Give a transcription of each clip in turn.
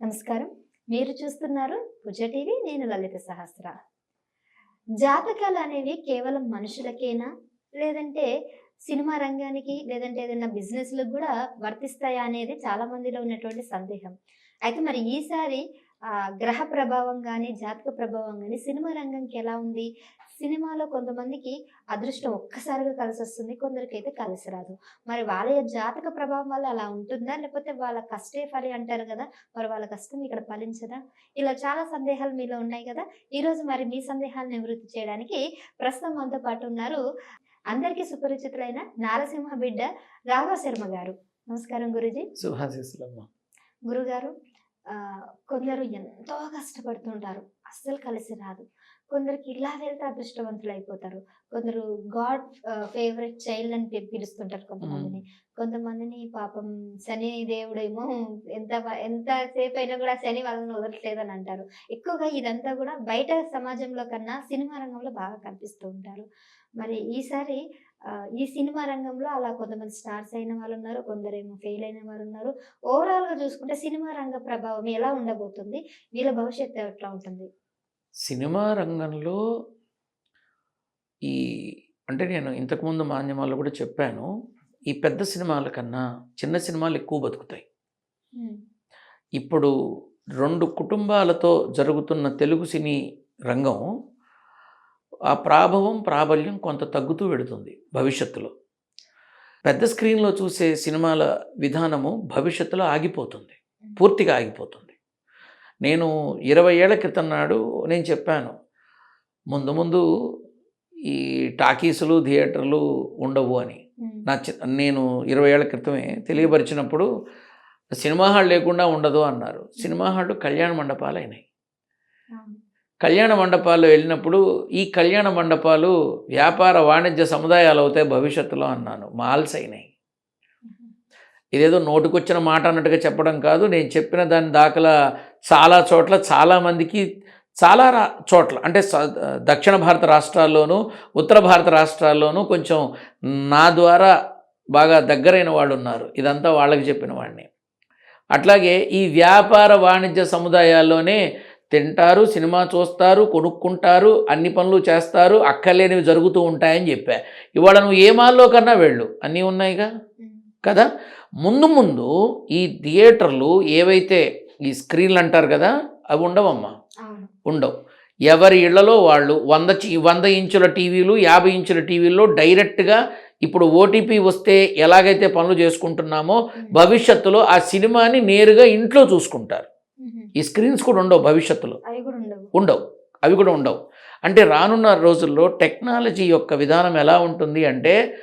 నమస్కారం. మీరు చూస్తున్నారు భుజ టీవీ నేను లలిత సహస్ర. జాతకాలు అనేవి కేవలం మనుషులకేనా? లేదంటే సినిమా రంగానికి లేదంటే ఏదైనా బిజినెస్లకు కూడా వర్తిస్తాయా అనేది చాలా మందిలో ఉన్నటువంటి సందేహం. అయితే మరి ఈసారి గ్రహ ప్రభావం కానీ జాతక ప్రభావం కానీ సినిమా రంగంకి ఎలా ఉంది? సినిమాలో కొంతమందికి అదృష్టం ఒక్కసారిగా కలిసి వస్తుంది కొందరికి అయితే కలిసి రాదు మరి వాళ్ళ జాతక ప్రభావం వల్ల అలా ఉంటుందా? లేకపోతే వాళ్ళ కష్టే ఫలి అంటారు కదా మరి వాళ్ళ కష్టం ఇక్కడ ఫలించదా? ఇలా చాలా సందేహాలు మీలో ఉన్నాయి కదా. ఈ రోజు మరి మీ సందేహాలను నివృత్తి చేయడానికి ప్రస్తుతం మనతో పాటు ఉన్నారు అందరికీ సుపరిచితులైన నారసింహ బిడ్డ రాఘవ శర్మ గారు. నమస్కారం గురుజీ. గురుగారు కొందరు ఎంతో కష్టపడుతుంటారు. అస్సలు కలిసి రాదు. కొందరికి ఇలా వెళ్తే అదృష్టవంతులు అయిపోతారు కొందరు గాడ్ ఫేవరెట్ చైల్డ్ అని పిలుస్తుంటారు కొంతమందిని. కొంతమందిని పాపం శని దేవుడేమో ఎంత ఎంత సేపు అయినా కూడా శని వాళ్ళని వదలట్లేదు అని అంటారు. ఎక్కువగా ఇదంతా కూడా బయట సమాజంలో కన్నా సినిమా రంగంలో బాగా కనిపిస్తూ ఉంటారు. మరి ఈసారి ఈ సినిమా రంగంలో అలా కొంతమంది స్టార్స్ అయిన వాళ్ళు ఉన్నారు కొందరేమో ఫెయిల్ అయిన వారు ఉన్నారు. ఓవరాల్గా చూసుకుంటే సినిమా రంగ ప్రభావం ఎలా ఉండబోతుంది? వీళ్ళ భవిష్యత్తు ఎట్లా ఉంటుంది? సినిమా రంగంలో ఈ అంటే నేను ఇంతకుముందు మాధ్యమాల్లో కూడా చెప్పాను ఈ పెద్ద సినిమాల కన్నా చిన్న సినిమాలు ఎక్కువ బతుకుతాయి. ఇప్పుడు రెండు కుటుంబాలతో జరుగుతున్న తెలుగు సినీ రంగం ఆ ప్రాభవం ప్రాబల్యం కొంత తగ్గుతూ వెడుతుంది భవిష్యత్తులో. పెద్ద స్క్రీన్లో చూసే సినిమాల విధానము భవిష్యత్తులో ఆగిపోతుంది. పూర్తిగా ఆగిపోతుంది. నేను ఇరవై ఏళ్ళ క్రితం నాడు నేను చెప్పాను ముందు ముందు ఈ టాకీసులు థియేటర్లు ఉండవు అని. నా చి- నేను ఇరవై ఏళ్ళ క్రితమే తెలియపరిచినప్పుడు సినిమా హాల్ లేకుండా ఉండదు అన్నారు. సినిమా హాళ్ళు కళ్యాణ మండపాలు అయినాయి. కళ్యాణ మండపాల్లో వెళ్ళినప్పుడు ఈ కళ్యాణ మండపాలు వ్యాపార వాణిజ్య సముదాయాలు అవుతాయి భవిష్యత్తులో అన్నాను. మాల్స్ అయినాయి. ఇదేదో నోటికొచ్చిన మాట అన్నట్టుగా చెప్పడం కాదు. నేను చెప్పిన దాని దాఖలా చాలా చోట్ల చాలామందికి చాలా రా చోట్ల అంటే దక్షిణ భారత రాష్ట్రాల్లోనూ ఉత్తర భారత రాష్ట్రాల్లోనూ కొంచెం నా ద్వారా బాగా దగ్గరైన వాళ్ళు ఉన్నారు ఇదంతా వాళ్ళకి చెప్పిన వాడిని. అట్లాగే ఈ వ్యాపార వాణిజ్య సముదాయాల్లోనే తింటారు సినిమా చూస్తారు కొనుక్కుంటారు అన్ని పనులు చేస్తారు అక్కర్లేనివి జరుగుతూ ఉంటాయని చెప్పా. ఇవాళ నువ్వు ఏ మాల్లో కన్నా వెళ్ళు. అన్నీ ఉన్నాయిగా? కదా? ముందు ముందు ఈ థియేటర్లు ఏవైతే ఈ స్క్రీన్లు అంటారు కదా అవి ఉండవమ్మా? ఉండవు. ఎవరి ఇళ్ళలో వాళ్ళు వంద వంద ఇంచుల టీవీలు యాభై ఇంచుల టీవీల్లో డైరెక్ట్గా ఇప్పుడు ఓటీపీ వస్తే ఎలాగైతే పనులు చేసుకుంటున్నామో భవిష్యత్తులో ఆ సినిమాని నేరుగా ఇంట్లో చూసుకుంటారు. ఈ స్క్రీన్స్ కూడా ఉండవు భవిష్యత్తులో. ఉండవు. అవి కూడా ఉండవు. అంటే రానున్న రోజుల్లో టెక్నాలజీ యొక్క విధానం ఎలా ఉంటుంది అంటే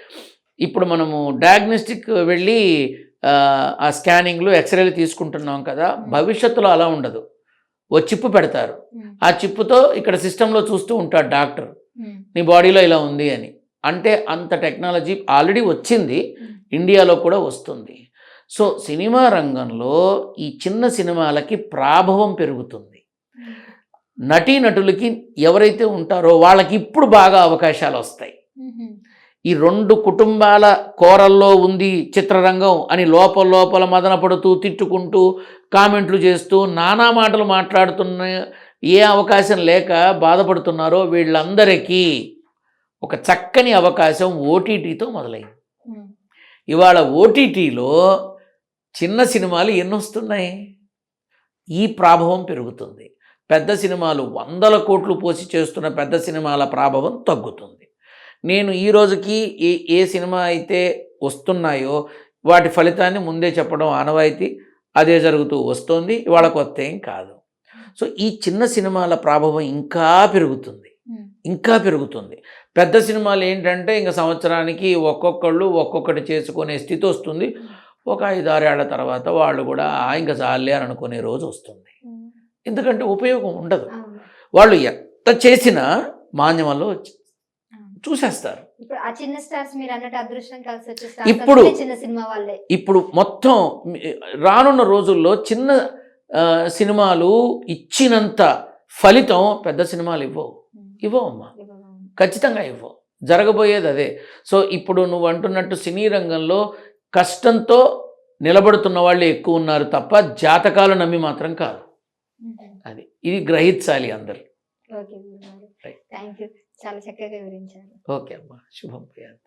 ఇప్పుడు మనము డయాగ్నోస్టిక్ వెళ్ళి ఆ, స్కానింగ్లు ఎక్స్రేలు తీసుకుంటున్నాం కదా భవిష్యత్తులో అలా ఉండదు. ఓ చిప్పు పెడతారు. ఆ చిప్పుతో ఇక్కడ సిస్టంలో చూస్తూ ఉంటాడు డాక్టర్. నీ బాడీలో ఇలా ఉంది అని. అంటే అంత టెక్నాలజీ ఆల్రెడీ వచ్చింది. ఇండియాలో కూడా వస్తుంది. సో సినిమా రంగంలో ఈ చిన్న సినిమాలకి ప్రాభవం పెరుగుతుంది. నటీనటులకి ఎవరైతే ఉంటారో వాళ్ళకి ఇప్పుడు బాగా అవకాశాలు వస్తాయి. ఈ రెండు కుటుంబాల కోరల్లో ఉంది చిత్రరంగం అని లోపల లోపల మదన పడుతూ తిట్టుకుంటూ కామెంట్లు చేస్తూ నానా మాటలు మాట్లాడుతున్న ఏ అవకాశం లేక బాధపడుతున్నారో వీళ్ళందరికీ ఒక చక్కని అవకాశం ఓటీటీతో మొదలైంది. ఇవాళ ఓటీటీలో చిన్న సినిమాలు ఎన్ని వస్తున్నాయి ఈ ప్రాభవం పెరుగుతుంది. పెద్ద సినిమాలు వందల కోట్లు పోసి చేస్తున్న పెద్ద సినిమాల ప్రాభవం తగ్గుతుంది. నేను ఈ రోజుకి ఏ ఏ సినిమా అయితే వస్తున్నాయో వాటి ఫలితాన్ని ముందే చెప్పడం ఆనవాయితీ. అదే జరుగుతూ వస్తుంది. ఇవాళ కొత్త ఏం కాదు. సో ఈ చిన్న సినిమాల ప్రాభవం ఇంకా పెరుగుతుంది. ఇంకా పెరుగుతుంది. పెద్ద సినిమాలు ఏంటంటే ఇంకా సంవత్సరానికి ఒక్కొక్కళ్ళు ఒక్కొక్కటి చేసుకునే స్థితి వస్తుంది. ఒక ఐదారేళ్ళ తర్వాత వాళ్ళు కూడా "ఆ, ఇంకా చాలే అని అనుకునే రోజు వస్తుంది. ఎందుకంటే ఉపయోగం ఉండదు. వాళ్ళు ఎంత చేసినా అవును. చూసేస్తారు. ఇప్పుడు ఆ చిన్న స్టార్స్ మీరు అన్నట్టు అదృష్టం కలిసి వచ్చే stars ఇప్పుడు- అంతా చిన్న సినిమా వాళ్ళే. ఇప్పుడు మొత్తం రానున్న రోజుల్లో చిన్న సినిమాలు ఇచ్చినంత ఫలితం పెద్ద సినిమాలు ఇవ్వవు. ఇవ్వవు. ఖచ్చితంగా ఇవ్వవు. జరగబోయేది అదే. సో ఇప్పుడు నువ్వు అంటున్నట్టు సినీ రంగంలో కష్టంతో నిలబడుతున్న వాళ్ళు ఎక్కువ ఉన్నారు తప్ప జాతకాలు నమ్మి మాత్రం కాదు. అది. ఇది గ్రహించాలి అందరు. థ్యాంక్ యూ చాలా చక్కగా వివరించారు. ఓకే అమ్మా. శుభం. ప్రియాంత